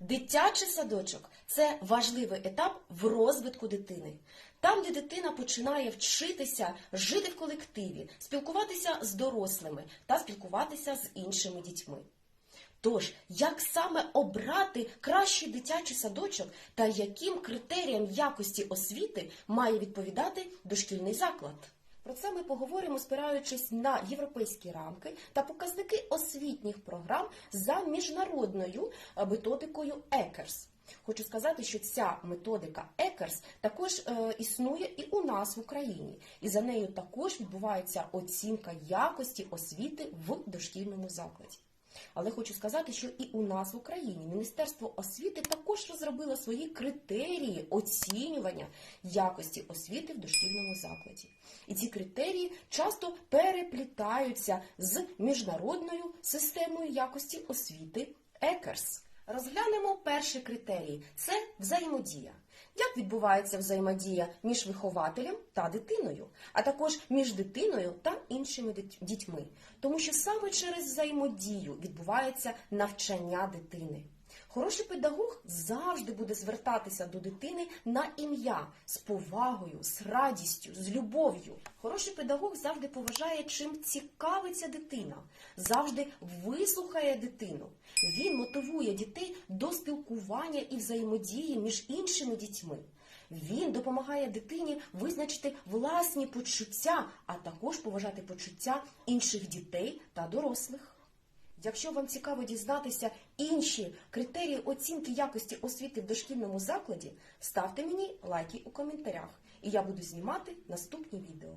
Дитячий садочок це важливий етап в розвитку дитини. Там, де дитина починає вчитися жити в колективі, спілкуватися з дорослими та спілкуватися з іншими дітьми. Тож, як саме обрати кращий дитячий садочок та яким критеріям якості освіти має відповідати дошкільний заклад? Про це ми поговоримо, спираючись на європейські рамки та показники освітніх програм за міжнародною е, методикою ЕКЕРС. Хочу сказати, що ця методика ЕКЕРС також е, існує і у нас в Україні, і за нею також відбувається оцінка якості освіти в дошкільному закладі. Але хочу сказати, що і у нас в Україні Міністерство освіти також розробило свої критерії оцінювання якості освіти в дошкільному закладі. І ці критерії часто переплітаються з міжнародною системою якості освіти ЕКЕРС. Розглянемо перший критерій це взаємодія. Як відбувається взаємодія між вихователем та дитиною, а також між дитиною та іншими дітьми, тому що саме через взаємодію відбувається навчання дитини. Хороший педагог завжди буде звертатися до дитини на ім'я з повагою, з радістю, з любов'ю. Хороший педагог завжди поважає, чим цікавиться дитина, завжди вислухає дитину. Він мотивує дітей до спілкування і взаємодії між іншими дітьми. Він допомагає дитині визначити власні почуття, а також поважати почуття інших дітей та дорослих. Якщо вам цікаво дізнатися інші критерії оцінки якості освіти в дошкільному закладі, ставте мені лайки у коментарях, і я буду знімати наступні відео.